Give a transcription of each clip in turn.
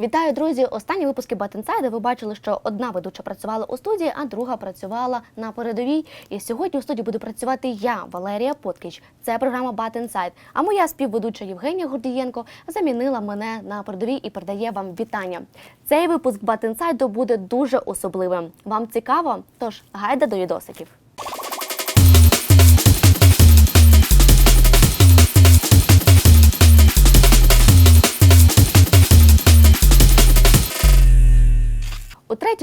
Вітаю, друзі! Останні випуски Батинсайда ви бачили, що одна ведуча працювала у студії, а друга працювала на передовій. І сьогодні у студії буду працювати я, Валерія Поткіч. Це програма Батинсайд. А моя співведуча Євгенія Гордієнко замінила мене на передовій і передає вам вітання. Цей випуск Батинсайду буде дуже особливим. Вам цікаво? Тож гайда до відосиків.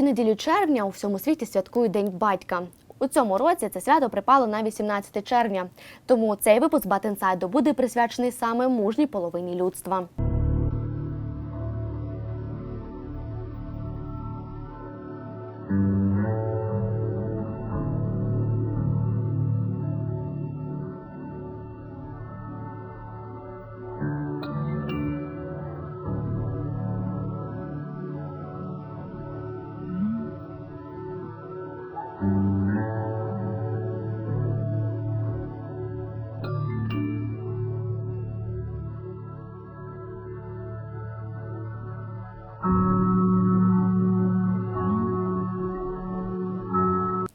Неділю червня у всьому світі святкують День батька. У цьому році це свято припало на 18 червня. Тому цей випуск Батинсайду буде присвячений саме мужній половині людства.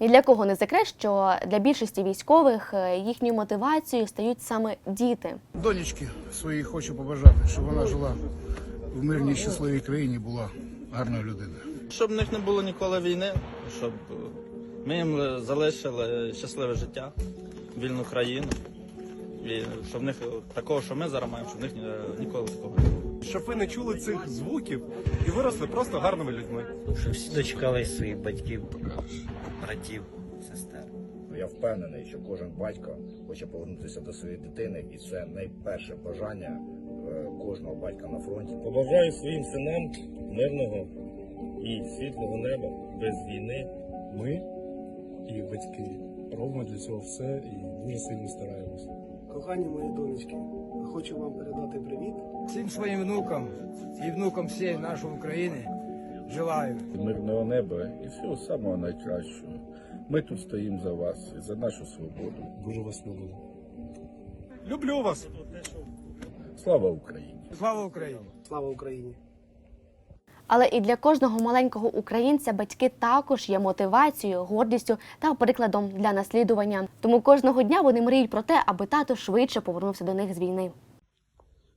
І для кого не секрет, що для більшості військових е, їхньою мотивацією стають саме діти. Донечки своїй хочу побажати, щоб вона жила в мирній щасливій країні, була гарною людиною. Щоб в них не було ніколи війни, щоб е, ми їм е, залишили щасливе життя, вільну країну. І щоб в них такого, що ми зараз маємо, щоб в них ніколи такого не було. Щоб ви не чули цих звуків і виросли просто гарними людьми. щоб всі дочекались своїх батьків, братів, сестер. Я впевнений, що кожен батько хоче повернутися до своєї дитини, і це найперше бажання е, кожного батька на фронті. Побажаю своїм синам мирного і світлого неба без війни. Ми і батьки робимо для цього все і дуже сильно стараємося. Кохані мої донечки, хочу вам передати привіт. всім своїм внукам і внукам всієї нашої України желаю. мирного неба і всього самого найкращого. Ми тут стоїмо за вас і за нашу свободу. Дуже вас люблю. Люблю вас! Слава Україні! Слава Україні! Слава Україні! Але і для кожного маленького українця батьки також є мотивацією, гордістю та прикладом для наслідування. Тому кожного дня вони мріють про те, аби тато швидше повернувся до них з війни.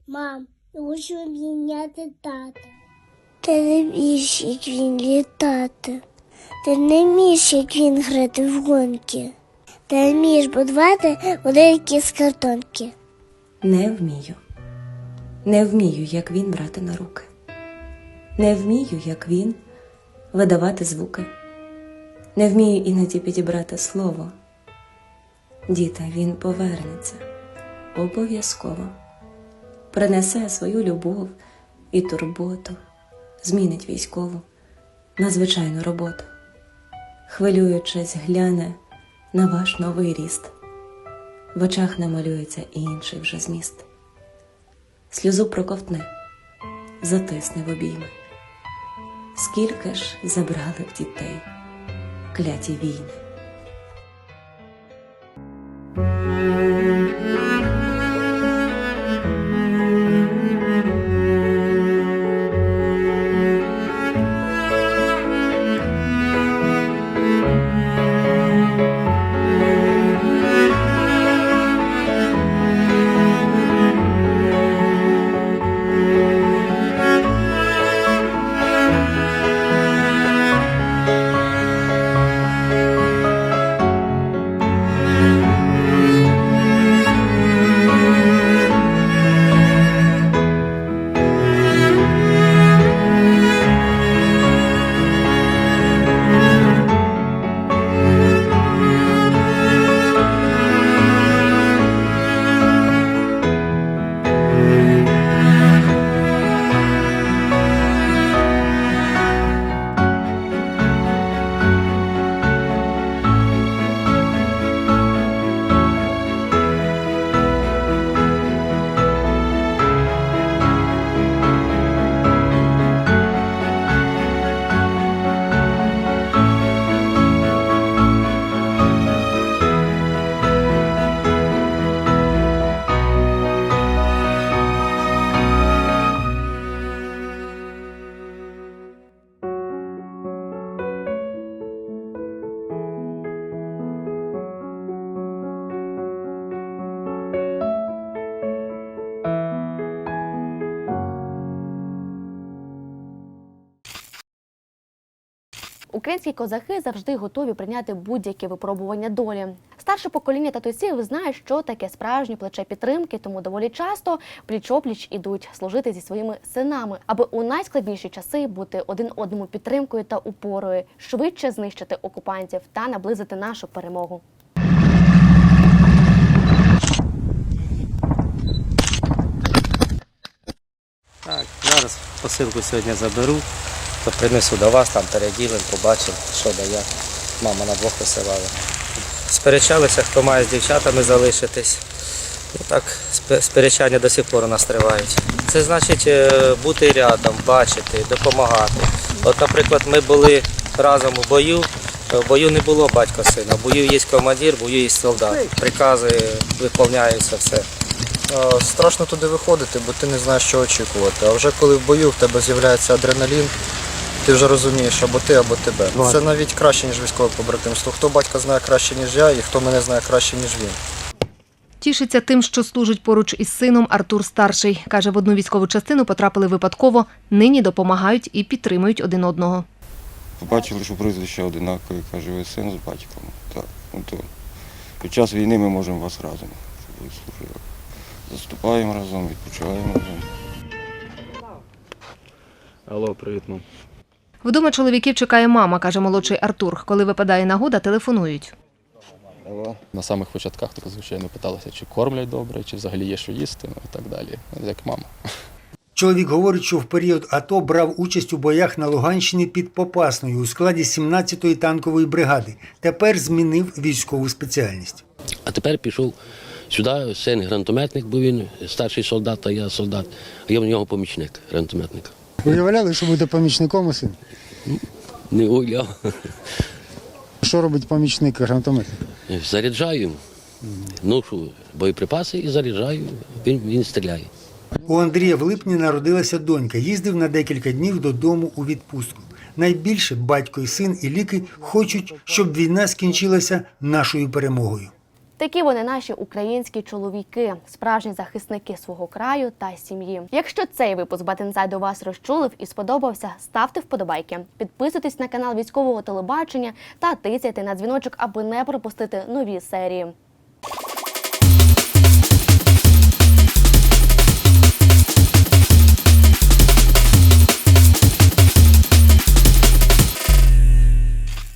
Мам, хочу обійняти тата. Ти не вмієш, як він літати. Ти не вмієш, як він грати в гонки. Ти не вмієш будувати великі з картонки. Не вмію. Не вмію, як він брати на руки. Не вмію, як він видавати звуки. Не вмію іноді підібрати слово. Діта, він повернеться обов'язково. Принесе свою любов і турботу, змінить військову на звичайну роботу. Хвилюючись, гляне на ваш новий ріст. В очах намалюється інший вже зміст. Сльозу проковтне, затисне в обійми. Скільки ж забрали в дітей кляті війни. Українські козаки завжди готові прийняти будь-які випробування долі. Старше покоління татусів знає, що таке справжнє плече підтримки, тому доволі часто пліч-опліч ідуть служити зі своїми синами, аби у найскладніші часи бути один одному підтримкою та упорою, швидше знищити окупантів та наблизити нашу перемогу. Так, зараз посилку сьогодні заберу, то принесу до вас, там переділимо, побачимо, що да як. Мама на двох висилала. Сперечалися, хто має з дівчатами залишитись. Ну так, сперечання до сих пор у нас тривають. Це значить е, бути рядом, бачити, допомагати. От, наприклад, ми були разом у бою. В бою не було батька сина. В бою є командир, в бою є солдат. Прикази виконуються все. Е, Страшно туди виходити, бо ти не знаєш, що очікувати. А вже коли в бою в тебе з'являється адреналін, ти вже розумієш або ти, або тебе. Це навіть краще, ніж військове побратимство. Хто батька знає краще, ніж я, і хто мене знає краще, ніж він. Тішиться тим, що служить поруч із сином Артур старший. Каже, в одну військову частину потрапили випадково. Нині допомагають і підтримують один одного. Побачили, що прізвище одинакове, каже, ви син з батьком. Так, ну то під час війни ми можемо вас разом, щоб ви служили. Заступаємо разом, відпочиваємо разом. Алло, привіт, мам. Вдома чоловіків чекає мама, каже молодший Артур. Коли випадає нагода, телефонують. На самих початках так звичайно питалися, чи кормлять добре, чи взагалі є що їсти, ну і так далі. Як мама. Чоловік говорить, що в період АТО брав участь у боях на Луганщині під Попасною у складі 17-ї танкової бригади. Тепер змінив військову спеціальність. А тепер пішов сюди, син гранатометник, бо він старший солдат, а я солдат, а я в нього помічник гранатометника. Уявляли, що буде помічником син? Не уявляв. Що робить помічник гранатометника? Заряджаю, ношу боєприпаси і заряджаю, він, він стріляє. У Андрія в липні народилася донька. Їздив на декілька днів додому у відпустку. Найбільше батько і син і ліки хочуть, щоб війна скінчилася нашою перемогою. Такі вони наші українські чоловіки, справжні захисники свого краю та сім'ї. Якщо цей випуск Батинсайду вас розчулив і сподобався, ставте вподобайки, підписуйтесь на канал військового телебачення та тицяйте на дзвіночок, аби не пропустити нові серії.